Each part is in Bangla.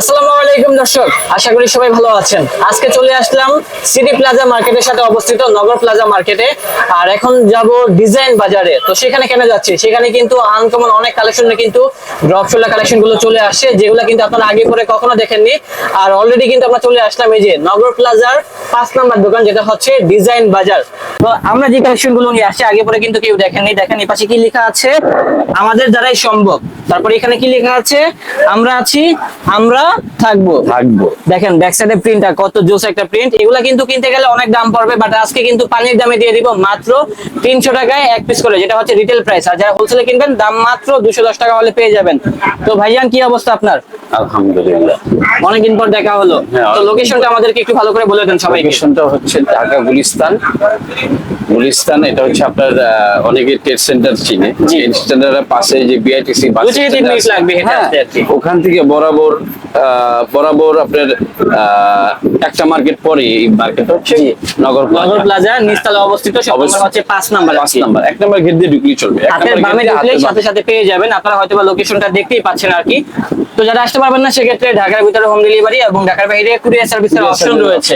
আসসালামু আলাইকুম দর্শক, আশা করি সবাই ভালো আছেন। আজকে চলে আসলাম সিটি প্লাজা মার্কেটের সাথে অবস্থিত নগর প্লাজা মার্কেটে। আর এখন যাব ডিজাইন বাজারে। তো সেখানে সেখানে কিন্তু আনকমন অনেক কালেকশনে কিন্তু কালেকশনগুলো চলে যেগুলো কিন্তু আপনারা আগে পরে কখনো দেখেননি। আর অলরেডি কিন্তু আমরা চলে আসলাম এই যে নগর প্লাজার পাঁচ নাম্বার দোকান, যেটা হচ্ছে ডিজাইন বাজার। তো আমরা যে কালেকশনগুলো নিয়ে আসছি, আগে পরে কিন্তু কেউ দেখেননি। দেখেন পাশে কি লেখা আছে? আমাদের দ্বারাই সম্ভব। তারপরে এখানে কি লেখা আছে? আমরা আছি, আমরা থাকব। থাকব। দেখেন ব্যাক সাইডে প্রিন্টটা কত জোস একটা প্রিন্ট এগুলা কিন্তু কিনতে গেলে অনেক দাম পড়বে বাট আজকে কিন্তু পানির দামে দিয়ে দিব মাত্র তিনশো টাকায় এক পিস করে যেটা হচ্ছে রিটেল প্রাইস আর যারা হোলসেলে কিনবেন দাম মাত্র দুশো দশ টাকা হলে পেয়ে যাবেন। তো ভাইজান কি অবস্থা আপনার? আলহামদুলিল্লাহ। অনেকদিন পর দেখা হলো। হ্যাঁ। তো লোকেশনটা আমাদেরকে একটু ভালো করে বলে দেন সবাইকে। লোকেশনটা হচ্ছে ঢাকা গুলিস্তান। গুলিস্তান এটা হচ্ছে আপনার অনেকে ট্রেড সেন্টার চিনে। ট্রেড সেন্টারের পাশে যে বিআইটিসি বাস হ্যাঁ, কি। ওখান থেকে বরাবর বরাবর আপনার একটা মার্কেট পরে এই মার্কেট হচ্ছে নগর নগর প্লাজা নিচতলা অবস্থিত হচ্ছে পাঁচ নাম্বার পাঁচ নাম্বার এক নাম্বার গেট দিয়ে ঢুকলেই চলবে। হাতের বামে ঢুকলেই সাথে সাথে পেয়ে যাবেন। আপনারা হয়তো বা লোকেশনটা দেখতেই পাচ্ছেন আর কি তো যারা আসতে পারবেন না সেক্ষেত্রে ঢাকার ভিতরে হোম ডেলিভারি এবং ঢাকার বাইরে কুরিয়ার সার্ভিসের অপশন রয়েছে।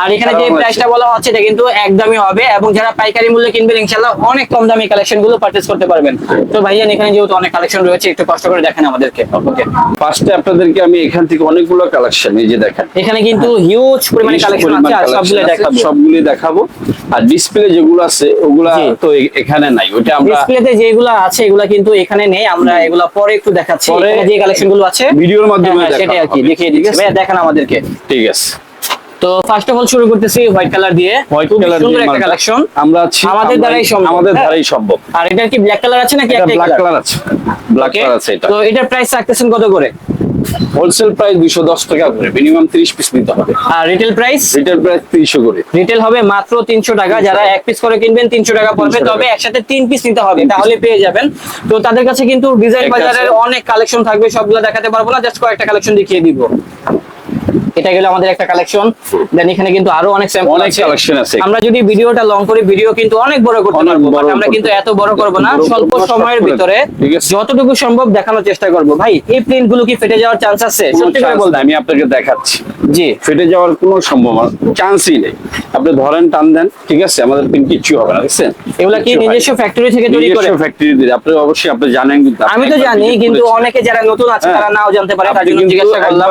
আর এখানে যে প্রাইসটা বলা হচ্ছে এটা কিন্তু একদমই হবে এবং যারা পাইকারি মূল্যে কিনবেন ইনশাআল্লাহ অনেক কম দামি কালেকশনগুলো পারচেজ করতে পারবেন। তো ভাইয়া এখানে যেহেতু অনেক কালেকশন রয়েছে একটু কষ্ট করে দেখেন আমাদেরকে। ওকে ফার্স্টে আপনাদেরকে আমি এখান থেকে অনেকগুলো কালেকশন এই যে দেখেন। এখানে কিন্তু হিউজ পরিমাণে কালেকশন আছে আর সবগুলো দেখাবো। সবগুলি দেখাবো। আর ডিসপ্লে যেগুলো আছে ওগুলা তো এখানে নাই ওটা আমরা ডিসপ্লেতে যেগুলো আছে এগুলো কিন্তু এখানে নেই আমরা এগুলো পরে একটু দেখাচ্ছি পরে এখানে যে কালেকশনগুলো আছে। ভিডিওর মাধ্যমে হ্যাঁ, হ্যাঁ, সেটাই আর কি দেখিয়ে দিচ্ছি? ভাইয়া দেখেন আমাদেরকে। ঠিক আছে। তো ফার্স্ট অফ অল শুরু করতেছি হোয়াইট কালার দিয়ে। হোয়াইট কালার সুন্দর একটা কালেকশন আমরা আছি আমাদের দ্বারাই সম্ভব, আমাদের হ্যাঁ। দ্বারাই সম্ভব। আর এটা কি ব্ল্যাক কালার আছে নাকি একটা ব্ল্যাক কালার কালার আছে ব্ল্যাক কালার আছে এটা। তো এটার প্রাইস রাখতেছেন কত করে? হোলসেল প্রাইস 210 টাকা করে মিনিমাম 30 পিস নিতে হবে। আর রিটেল প্রাইস রিটেল প্রাইস 300 করে। রিটেল হবে মাত্র তিনশো টাকা যারা এক পিস করে কিনবেন তিনশো টাকা পড়বে তবে একসাথে তিন পিস নিতে হবে তাহলে পেয়ে যাবেন। তো তাদের কাছে কিন্তু ডিজাইন বাজারের অনেক কালেকশন থাকবে সবগুলো দেখাতে পারব না জাস্ট কয়েকটা কালেকশন দেখিয়ে দিব। এটা গেল আমাদের একটা কালেকশন দেন এখানে কিন্তু আরও অনেক স্যাম্পল অনেক আছে। collection আছে। আমরা যদি ভিডিওটা লং করি ভিডিও কিন্তু অনেক বড় করতে পারব বাট আমরা কিন্তু এত বড় করব না। স্বল্প সময়ের ভিতরে। যতটুকু সম্ভব দেখানোর চেষ্টা করব। ভাই এই প্রিন্টগুলো কি ফেটে যাওয়ার চান্স আছে? সত্যি করে বলতে। আমি আপনাকে দেখাচ্ছি। জি। ফেটে যাওয়ার কোনো সম্ভাবনা চান্সই নেই। আপনি ধরেন টান দেন ঠিক আছে? আমাদের পিন কিচ্ছু হবে না দেখছেন? এগুলা কি নিজস্ব ফ্যাক্টরি থেকে তৈরি করে? নিজস্ব ফ্যাক্টরি দিয়ে আপনি অবশ্যই আপনি জানেন কিন্তু আমি তো জানি কিন্তু অনেকে যারা নতুন আছে হ্যাঁ। তারা নাও জানতে পারে তার জন্য জিজ্ঞাসা করলাম।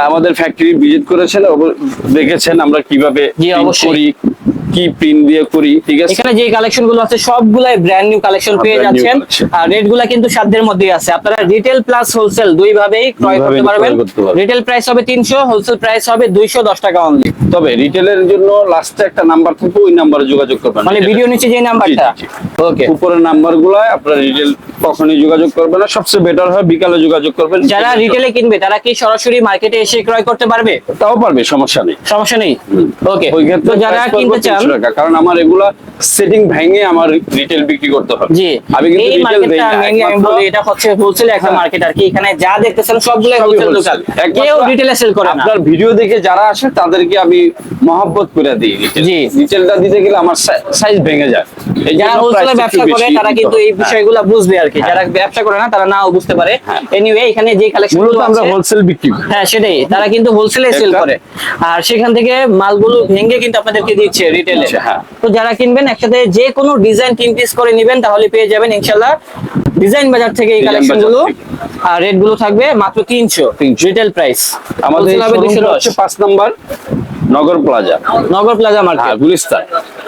আমাদের ফ্যাক্টরি ভিজিট করেছেন দেখেছেন আমরা কীভাবে করি কি প্রিন্ট দিয়ে করি ঠিক আছে? এখানে যে কালেকশনগুলো আছে সবগুলাই ব্র্যান্ড নিউ কালেকশন পেয়ে যাচ্ছেন। আর রেটগুলা কিন্তু সাধ্যের মধ্যেই আছে। আপনারা রিটেল প্লাস হোলসেল দুই ভাবেই ক্রয় করতে পারবেন। রিটেল প্রাইস হবে তিনশো হোলসেল প্রাইস হবে দুইশো দশ টাকা অনলি তবে রিটেলের জন্য লাস্টে একটা নাম্বার থাকবে ওই নাম্বারে যোগাযোগ করবেন। মানে ভিডিও নিচে যে নাম্বারটা। ওকে উপরের নাম্বারগুলা আপনার রিটেল কখনই যোগাযোগ করবেন না। সবচেয়ে বেটার হয় বিকালে যোগাযোগ করবেন। যারা রিটেলে কিনবে তারা কি সরাসরি মার্কেটে এসে ক্রয় করতে পারবে? তাও পারবে সমস্যা নেই। সমস্যা নেই। ওকে ওই তো ক্ষেত্রে যারা কিনতে চান 300 টাকা, কারণ আমার এগুলা সেটিং ভেঙে আমার রিটেল বিক্রি করতে হবে। জি আমি কিন্তু এই রিটেল দেই মার্কেটটা আমি বলি এটা হচ্ছে হোলসেল একটা হ্যাঁ। মার্কেট আর কি। এখানে যা দেখতেছেন সবগুলো হোলসেল দোকান। কেউ রিটেলে সেল করে না। আপনার ভিডিও দেখে যারা আসে তাদেরকে আমি মহব্বত করে দিই জি। রিটেলটা দিতে গেলে আমার সাইজ ভেঙে যায়। এই যারা জন্য ব্যবসা করে তারা কিন্তু এই হ্যাঁ। বিষয়গুলো বুঝবে আর কি। হ্যাঁ। যারা ব্যবসা করে না তারা নাও বুঝতে পারে। এনিওয়ে এখানে যে কালেকশন মূলত আমরা হোলসেল বিক্রি করি। হ্যাঁ সেটাই। তারা কিন্তু হোলসেলে সেল করে। আর সেখান থেকে মালগুলো ভেঙে কিন্তু আপনাদেরকে দিচ্ছে রিটেলে আচ্ছা, হ্যাঁ। তো যারা কিনবেন একসাথে যে কোনো ডিজাইন তিন পিস করে নেবেন তাহলে পেয়ে যাবেন ইনশাল্লাহ ডিজাইন বাজার থেকে এই কালেকশনগুলো। আর রেটগুলো থাকবে মাত্র তিনশো। রিটেল প্রাইস আমাদের পাঁচ number Nagar plaza Nagar plaza হ্যাঁ মার্কেট গুলিস্তান।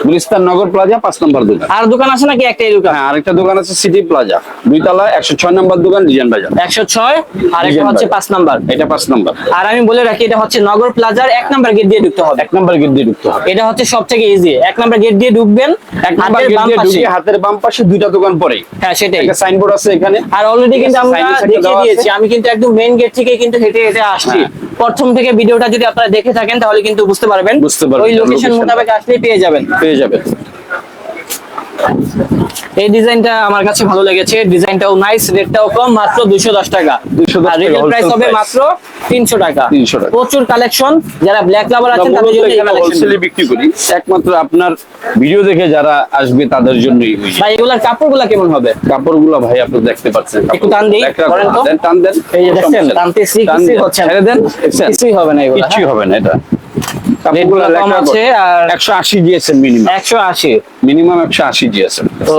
গুলিস্তান নগর প্লাজা পাঁচ নাম্বার দোকান। আর দোকান আছে নাকি একটাই দোকান? হ্যাঁ আরেকটা দোকান আছে সিটি প্লাজা। দুইতলা একশো ছয় নাম্বার দোকান ডিজাইন বাজার। একশো ছয় আর হচ্ছে পাঁচ নাম্বার। এটা পাঁচ নাম্বার। আর আমি বলে রাখি এটা হচ্ছে নগর প্লাজার এক নাম্বার গেট দিয়ে ঢুকতে হবে। এক নাম্বার গেট দিয়ে ঢুকতে হবে। এটা হচ্ছে সব থেকে ইজি এক নাম্বার গেট দিয়ে ঢুকবেন এক নাম্বার গেট দিয়ে ঢুকে হাতের বাম পাশে দুইটা দোকান পরেই হ্যাঁ সেটাই। একটা সাইনবোর্ড আছে এখানে। আর অলরেডি কিন্তু আমরা দেখিয়ে দিয়েছি। আমি কিন্তু একদম মেইন গেট থেকে কিন্তু হেঁটে হেঁটে আসছি। হ্যাঁ। প্রথম থেকে ভিডিওটা যদি আপনারা দেখে থাকেন তাহলে কিন্তু বুঝতে পারবেন। বুঝতে পারবেন। ওই লোকেশন মোতাবেক আসলেই পেয়ে যাবেন। পেয়ে যাবেন এই ডিজাইনটা আমার কাছে ভালো লেগেছে। ডিজাইনটাও নাইস রেটটাও কম মাত্র দুশো দশ টাকা। 210 আর টাকা, রিটেল প্রাইস হবে মাত্র তিনশো টাকা। 300 টাকা। প্রচুর কালেকশন যারা ব্ল্যাক লাভার আছেন তাদের জন্য এই কালেকশন হোলসেলে বিক্রি করি। একমাত্র আপনার ভিডিও দেখে যারা আসবে তাদের জন্যই ভাই এগুলার কাপড়গুলা কেমন হবে? কাপড়গুলো ভাই আপনি দেখতে পাচ্ছেন। একটু টান দিই, করেন তো। দেন, টান দেন এই যে নেই। টানতে শ্রী টান হচ্ছে না। ছেড়ে দেন কিছুই হবে না এগুলো কিচ্ছুই হবে না এটা। আছে আর মিনিমাম মিনিমাম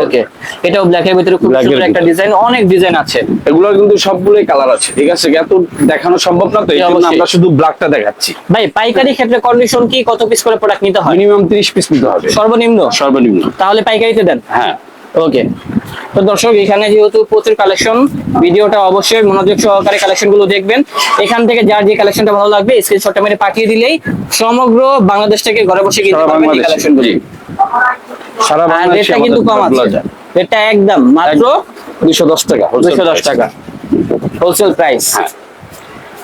ওকে এটাও ব্ল্যাকের ভিতরে খুব সুন্দর একটা ডিজাইন অনেক ডিজাইন আছে। এগুলো কিন্তু সবগুলোই কালার আছে ঠিক আছে? এত দেখানো সম্ভব না তো এই জন্য আমরা শুধু ব্ল্যাকটা দেখাচ্ছি। ভাই পাইকারি ক্ষেত্রে কন্ডিশন কি? কত পিস করে প্রোডাক্ট নিতে হয়? মিনিমাম তিরিশ পিস নিতে হবে। সর্বনিম্ন? সর্বনিম্ন। তাহলে পাইকারিতে দেন। হ্যাঁ। ওকে তো দর্শক এখানে যেহেতু প্রচুর কালেকশন ভিডিওটা অবশ্যই মনোযোগ সহকারে কালেকশনগুলো দেখবেন। এখান থেকে যার যে কালেকশনটা ভালো লাগবে স্ক্রিনশটটা মেরে পাঠিয়ে দিলেই সমগ্র বাংলাদেশ থেকে ঘরে বসে কিনতে পারবেন এই বাংলাদেশ। কালেকশনগুলো সারা বাংলাদেশে কিন্তু কম আছে। রেটটা একদম মাত্র দুশো দশ টাকা wholesale দুশো দশ price। টাকা। হোলসেল প্রাইস হ্যাঁ।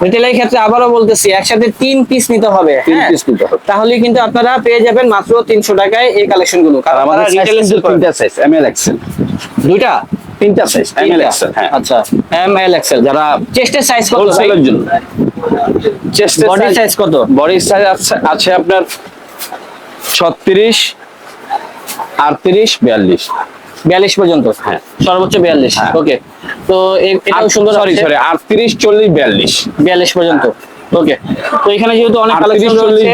রিটেলের ক্ষেত্রে আবারও বলতেছি একসাথে তিন পিস নিতে হবে তিন হ্যাঁ? পিস নিতে হবে। তাহলে কিন্তু আপনারা পেয়ে যাবেন মাত্র তিনশো টাকায় এই কালেকশনগুলো কারণ আমাদের তিনটা সাইজ এম এল এক্সেল দুইটা? তিনটা সাইজ এম এল এক্সেল হ্যাঁ। আচ্ছা এম এল এক্সেল যারা চেস্টের সাইজ কত হোলসেলের জন্য। চেস্টের বডি সাইজ কত? বডি সাইজ আছে আছে আপনার ছত্রিশ আটত্রিশ বিয়াল্লিশ। বিয়াল্লিশ পর্যন্ত। হ্যাঁ। সর্বোচ্চ বিয়াল্লিশ। হ্যাঁ। ওকে তো এ- এটাও সুন্দর সরি সরি আটত্রিশ চল্লিশ বিয়াল্লিশ। বিয়াল্লিশ পর্যন্ত। ওকে তো এখানে যেহেতু অনেক কালেকশন রয়েছে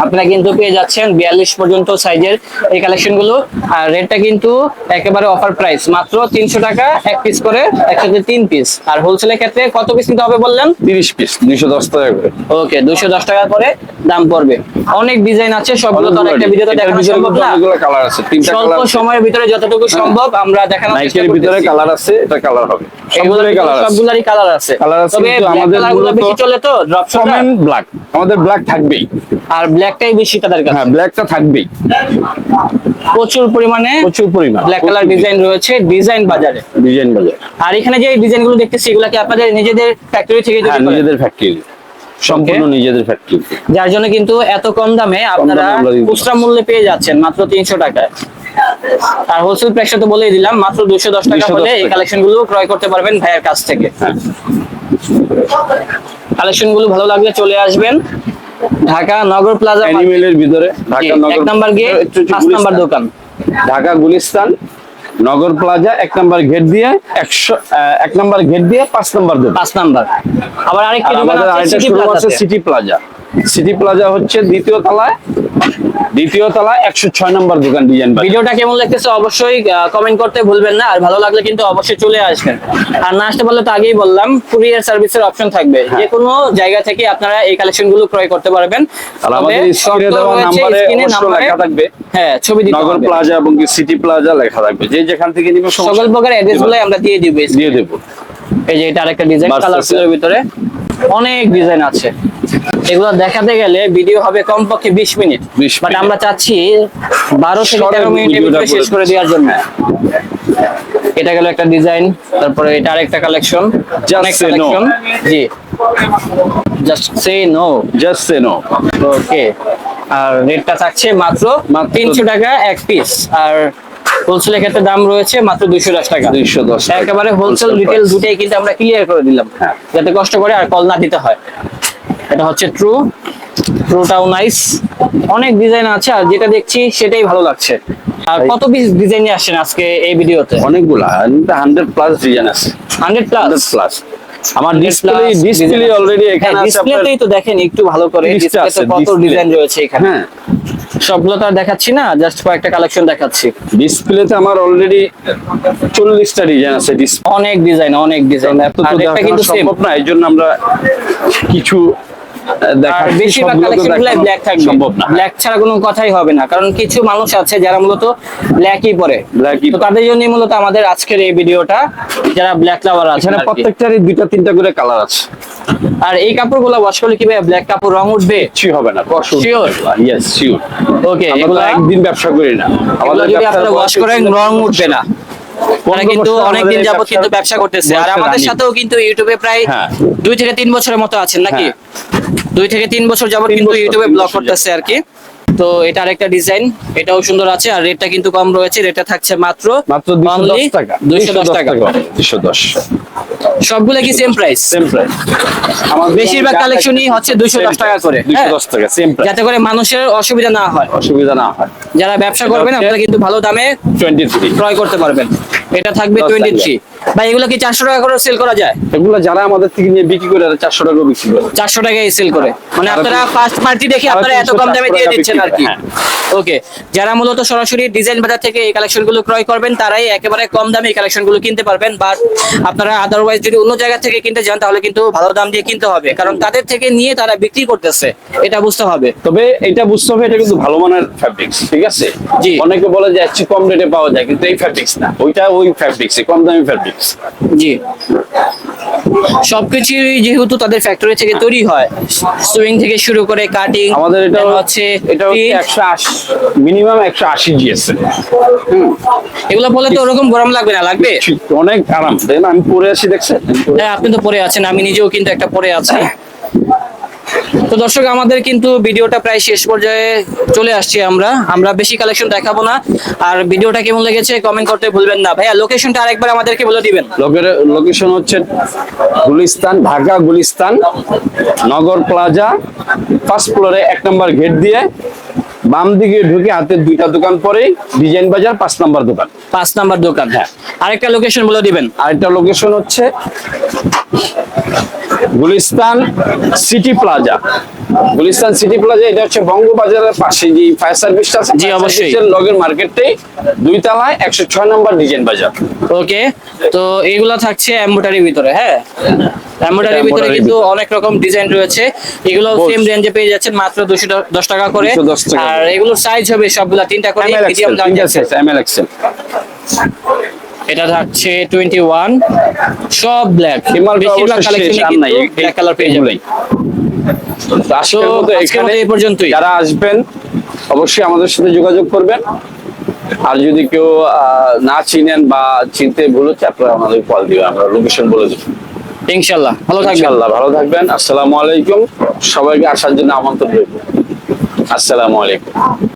আপনারা কিন্তু পেয়ে যাচ্ছেন বিয়াল্লিশ পর্যন্ত সাইজের এই কালেকশনগুলো। আর রেটটা কিন্তু একেবারে অফার প্রাইস মাত্র তিনশো টাকা এক পিস করে একসাথে তিন পিস আর হোলসেলের ক্ষেত্রে কত পিস নিতে হবে বললেন? তিরিশ পিস দুইশো দশ টাকা করে। ওকে দুশো দশ টাকা করে। দাম পড়বে। অনেক ডিজাইন আছে সবগুলো তো একটা ভিডিওতে দেখানো সম্ভব না। কালার আছে তিনটা স্বল্প কালার সময়ের ভিতরে যতটুকু সম্ভব আমরা দেখানোর চেষ্টা নাইকের ভিতরে কালার আছে এটা কালার হবে। সবগুলোই কালার আছে। সবগুলারই কালার আছে। কালার আছে তবে কিন্তু আমাদেরগুলো বেশি চলে তো ড্রপ কমেন ব্ল্যাক আমাদের ব্ল্যাক থাকবেই। আর ব্ল্যাকটাই বেশি তাদের কাছে। হ্যাঁ ব্ল্যাকটা থাকবেই। প্রচুর পরিমাণে প্রচুর পরিমাণে। ব্ল্যাক কালার ডিজাইন রয়েছে ডিজাইন বাজারে। ডিজাইন বাজার। আর এখানে যে ডিজাইনগুলো দেখতেছি এগুলা কি আপনাদের নিজেদের ফ্যাক্টরি থেকে হ্যাঁ নিজেদের ফ্যাক্টরি সম্পূর্ণ নিজেদের ফ্যাক্টরি যার জন্য কিন্তু এত কম দামে আপনারা খুচরা মূল্যে পেয়ে যাচ্ছেন মাত্র তিনশো টাকায়। আর হোলসেল প্রাইসটা তো বলেই দিলাম মাত্র দুশো দশ টাকা হলে এই কালেকশনগুলো ক্রয় করতে পারবেন ভাইয়ের কাছ থেকে। হ্যাঁ। কালেকশনগুলো ভালো লাগলে চলে আসবেন। ঢাকা নগর প্লাজা অ্যানিমেলের ভিতরে ঢাকা নগর এক নাম্বার গেট একটু পাঁচ নাম্বার দোকান। ঢাকা গুলিস্তান নগর প্লাজা এক নাম্বার গেট দিয়ে একশো আহ, এক নাম্বার গেট দিয়ে পাঁচ নাম্বার পাঁচ নাম্বার। আবার আরেকটি সিটি প্লাজা সিটি প্লাজা হচ্ছে দ্বিতীয় তলায়। দ্বিতীয় তলায় একশো ছয় নম্বর দোকান ডিজাইন ভিডিওটা কেমন লাগতেছে অবশ্যই কমেন্ট করতে ভুলবেন না আর ভালো লাগলে কিন্তু অবশ্যই চলে আসবেন। আর না আসতে পারলে তো আগেই বললাম কুরিয়ার সার্ভিসের অপশন থাকবে। হ্যাঁ। যে কোনো জায়গা থেকে আপনারা এই কালেকশনগুলো ক্রয় করতে পারবেন। হ্যাঁ ছবি নগর প্লাজা এবং সিটি প্লাজা লেখা থাকবে। যে যেখান থেকে নিবে সমস্যা সকল প্রকার অ্যাড্রেসগুলো আমরা দিয়ে দিব দিয়ে দেবো। এই যে এটা আরেকটা ডিজাইন Versace। কালারফুলের ভিতরে। অনেক ডিজাইন আছে। এগুলো দেখাতে গেলে ভিডিও হবে কমপক্ষে বিশ মিনিট। 20 বাট আমরা চাচ্ছি বারো থেকে তেরো মিনিটের ভিতরে শেষ করে দেওয়ার জন্য। এটা গেল একটা ডিজাইন তারপরে এটা আরেকটা কালেকশন জি। Just say no just say no okay আর রেটটা থাকছে মাত্র মাত্র- তিনশো টাকা এক পিস আর হোলসেলের ক্ষেত্রে দাম রয়েছে মাত্র দুইশো দশ টাকা। দুইশো দশ একেবারে হোলসেল রিটেল দুটাই কিন্তু আমরা ক্লিয়ার করে দিলাম হ্যাঁ। যাতে কষ্ট করে আর কল না দিতে হয়। এটা হচ্ছে ট্রু ট্রুটাও নাইস অনেক ডিজাইন আছে আর যেটা দেখছি সেটাই ভালো লাগছে। আর কত পিস ডিজাইন নিয়ে আসছেন আজকে এই ভিডিওতে? অনেকগুলা হান্ড্রেড প্লাস ডিজাইন আছে। হান্ড্রেড প্লাস প্লাস আমার ডিসপ্লে ডিসপ্লে অলরেডি এখানে আছে ডিসপ্লেতেই তো দেখেন একটু ভালো করে ডিসপ্লেতে কত ডিজাইন রয়েছে এখানে। হ্যাঁ। সবগুলো তো আর দেখাচ্ছি না জাস্ট কয়েকটা কালেকশন দেখাচ্ছি। ডিসপ্লেতে আমার অলরেডি চল্লিশটা ডিজাইন আছে অনেক ডিজাইন অনেক ডিজাইন এত তো কিন্তু সম্ভব না এই জন্য আমরা কিছু বেশিরভাগ সবগুলো তো কালেকশন গুলাই দেখানো ব্ল্যাক থাকবে। সম্ভব না। ব্ল্যাক ছাড়া কোনো কথাই হবে না কারণ কিছু মানুষ আছে যারা মূলত ব্ল্যাকই পরে। তো তাদের জন্যই মূলত আমাদের আজকের এই ভিডিওটা যারা ব্ল্যাক লাভার আছে এখানে প্রত্যেকটারই দুইটা তিনটা করে কালার আছে। আর এই কাপড়গুলো ওয়াশ করলে কি ভাই ব্ল্যাক কাপড় রং উঠবে? হবে না কষ্ট ইয়েস শিওর ওকে এগুলো একদিন ব্যবসা করি না। আমাদের যদি আপনারা ওয়াশ করেন রং উঠবে না। তারা কিন্তু অনেকদিন যাবত কিন্তু ব্যবসা করতেছে। আর আমাদের সাথেও কিন্তু ইউটিউবে প্রায় হ্যাঁ। দুই থেকে তিন বছরের মতো আছেন নাকি? হ্যাঁ। দুই থেকে তিন বছর যাবত কিন্তু ইউটিউবে ব্লগ করতেছে আর কি তো এটা আরেকটা ডিজাইন এটাও সুন্দর আছে। আর রেটটা কিন্তু কম রয়েছে। রেটটা থাকছে মাত্র মাত্র দুশো দশ টাকা। দুইশো দশ টাকা। দুশো দশ। সবগুলো কি সেম প্রাইস সেম প্রাইস বেশিরভাগ কালেকশনই হচ্ছে দুইশো দশ টাকা করে। দুশো হ্যাঁ? দশ টাকা সেম প্রাইস যাতে করে মানুষের অসুবিধা না হয়। অসুবিধা না হয়। যারা ব্যবসা করবেন আপনারা কিন্তু ভালো দামে টোয়েন্টি থ্রি ক্রয় করতে পারবেন। এটা থাকবে টোয়েন্টি থ্রি ভাই এগুলো কি চারশো টাকা করে সেল করা যায়? এগুলো যারা আমাদের থেকে নিয়ে বিক্রি করে চারশো টাকা বিক্রি করে। চারশো টাকায় সেল করে। মানে আপনারা ফার্স্ট পার্টি দেখে আপনারা এত কম দামে দিয়ে দিচ্ছেন আর কি। ওকে যারা মূলত সরাসরি ডিজাইন বাজার থেকে এই কালেকশনগুলো ক্রয় করবেন তারাই একেবারে কম দামে এই কালেকশনগুলো কিনতে পারবেন। বাট আপনারা আদারওয়াইজ যদি অন্য জায়গা থেকে কিনতে যান তাহলে কিন্তু ভালো দাম দিয়ে কিনতে হবে। কারণ তাদের থেকে নিয়ে তারা বিক্রি করতেছে এটা বুঝতে হবে। তবে এটা বুঝতে হবে এটা কিন্তু ভালো মানের ফ্যাব্রিক্স ঠিক আছে? জি। অনেকে বলে যে কম রেটে পাওয়া যায় কিন্তু এই ফ্যাব্রিক্স না। ওইটা ওই ফ্যাব্রিক্স কম দামি ফ্যাব্রিক্স জি। সবকিছুই যেহেতু তাদের ফ্যাক্টরি থেকে তৈরি হয় সুইং থেকে শুরু করে কাটিং আমাদের এটা হচ্ছে এটা হচ্ছে print, একশো আশি মিনিমাম একশো আশি জিএসএম এগুলো বলে তো ওরকম গরম লাগবে না লাগবে? অনেক আরাম। দেন আমি পরে আছি দেখছেন? হ্যাঁ আপনি তো পরে আছেন আমি নিজেও কিন্তু একটা পরে আছি। তো দর্শক আমাদের কিন্তু ভিডিওটা প্রায় শেষ পর্যায়ে চলে আসছি আমরা। আমরা বেশি কালেকশন দেখাবো না। আর ভিডিওটা কেমন লেগেছে কমেন্ট করতে ভুলবেন না। ভাইয়া লোকেশনটা আরেকবার আমাদেরকে বলে দিবেন। লোকেশন হচ্ছে গুলিস্তান ঢাকা গুলিস্তান নগর প্লাজা ফার্স্ট ফ্লোরে এক নম্বর গেট দিয়ে বাম দিকে ঢুকে হাতের দুইটা দোকান পরেই ডিজাইন বাজার পাঁচ নম্বর দোকান। পাঁচ নাম্বার দোকান হ্যাঁ। আরেকটা লোকেশন বলে দিবেন। আরেকটা লোকেশন হচ্ছে Gulistan city plaza. Gulistan city plaza এটা হচ্ছে বঙ্গবাজারের পাশে যে ফায়ার সার্ভিসটা আছে জি, অবশ্যই। লগের মার্কেটটাই দুই তলায় একশো ছয় নম্বর ডিজাইন বাজার। ওকে তো এগুলা থাকছে এমব্রয়ডারির ভিতরে হ্যাঁ? এমব্রয়ডারির ভিতরে কিন্তু অনেক রকম ডিজাইন রয়েছে। এগুলো. সেম রেঞ্জে পেয়ে যাচ্ছেন মাত্র দুশো দশ টাকা করে। 210 টাকা আর। এগুলোর সাইজ হবে সবগুলা তিনটা করে মিডিয়াম তিনটা সাইজ এমএল এক্সেল এটা থাকছে টোয়েন্টি ওয়ান সব ব্ল্যাক বেশিরভাগ কালেকশনে ব্ল্যাক কালার পেয়ে যাবেন। এখানে এই পর্যন্তই। যারা আসবেন অবশ্যই আমাদের সাথে যোগাযোগ করবেন। আর যদি কেউ না চিনেন বা চিনতে ভুল হচ্ছে আপনারা আমাদের কল দিবেন আমরা লোকেশন বলে দেবো। ইনশাল্লাহ ভালো থাকবেন। ইনশাআল্লাহ ভালো থাকবেন। আসসালামু আলাইকুম। সবাইকে আসার জন্য আমন্ত্রণ রইল। আসসালামু আলাইকুম।